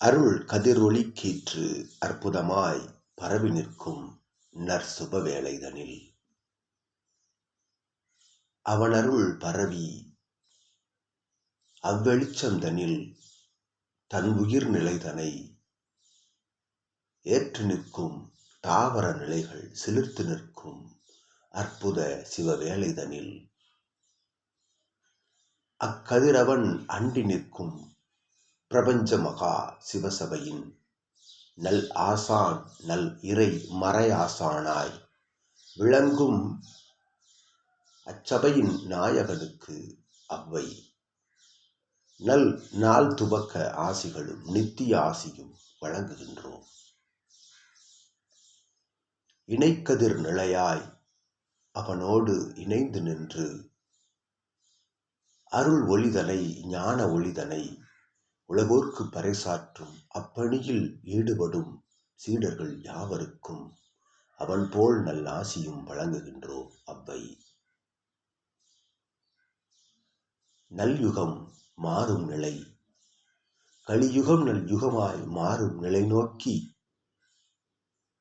அருள் கதிரொளி கீற்று அற்புதமாய் பரவி நிற்கும் நற்சுப வேலைதனில் அவனருள் பரவி அவ்வெளிச்சந்தனில் தன் உயிர் நிலைதனை ஏற்று நிற்கும் தாவர நிலைகள் சிலிர்த்து நிற்கும் அற்புத சிவவேலைதனில் அக்கதிரவன் அண்டி நிற்கும் பிரபஞ்ச மகா சிவசபையின் நல் ஆசான் நல் இறை மறை ஆசானாய் விளங்கும் அச்சபையின் நாயகனுக்கு அவ்வை. நல் நாள் துவக்க ஆசிகளும் நித்திய ஆசியும் வழங்குகின்றோம். இணைக்கதிர் நிலையாய் அவனோடு இணைந்து நின்று அருள் ஒளிதனை ஞான ஒளிதனை உழவோர்க்கு பறைசாற்றும் அப்பணியில் ஈடுபடும் சீடர்கள் யாவருக்கும் அவன் போல் நல்லாசியும் வழங்குகின்றோம் அவ்வை. நல்யுகம் மாறும் நிலை. கலியுகம் நல் யுகமாய் மாறும் நிலை நோக்கி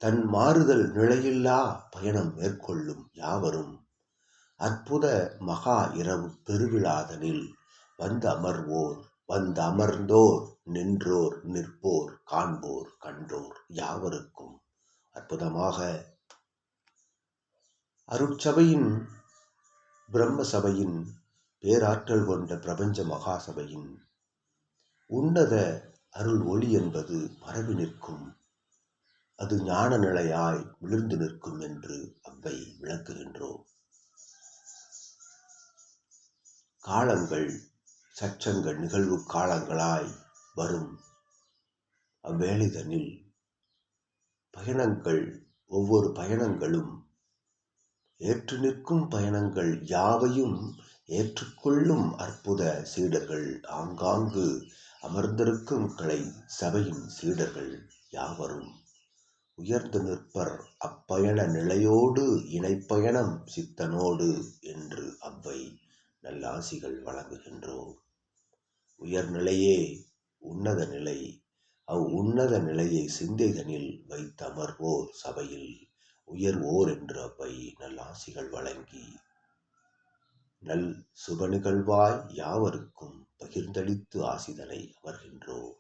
தன் மாறுதல் நிலையில்லா பயணம் மேற்கொள்ளும் யாவரும் அற்புத மகா இரவு பெருவிழாதனில் வந்து அமர்வோர் வந்து அமர்ந்தோர் நின்றோர் நிற்போர் காண்போர் கண்டோர் யாவருக்கும் அற்புதமாக. அருட்சபையின் பிரம்ம சபையின் பேராற்றல் கொண்ட பிரபஞ்ச மகாசபையின் உன்னத அருள் ஒளி என்பது பரவி நிற்கும். அது ஞான நிலையாய் விழுந்து நிற்கும் என்று அவ்வை விளக்குகின்றோம். காலங்கள் சச்சங்கள் நிகழ்வு காலங்களாய் வரும். அவ்வேளிதனில் பயணங்கள் ஒவ்வொரு பயணங்களும் ஏற்று நிற்கும் பயணங்கள் யாவையும் ஏற்றுக்கொள்ளும் அற்புத சீடர்கள் ஆங்காங்கு அமர்ந்திருக்கும் கலை சபையின் சீடர்கள் யாவரும். உயர்ந்து நிற்பர் அப்பயண நிலையோடு இணைப்பயணம் சித்தனோடு என்று அவ்வை நல்லாசிகள் வழங்குகின்றோம். உயர்நிலையே உன்னத நிலை. அவ் உன்னத நிலையை சிந்தைதனில் வைத்தமர்வோர் சபையில் உயர்வோர் என்று அவ்வை நல்லாசிகள் வழங்கி. நல் சுப நிகழ்வாய் யாவருக்கும் பகிர்ந்தளித்து ஆசிதனை அமர்கின்றோம்.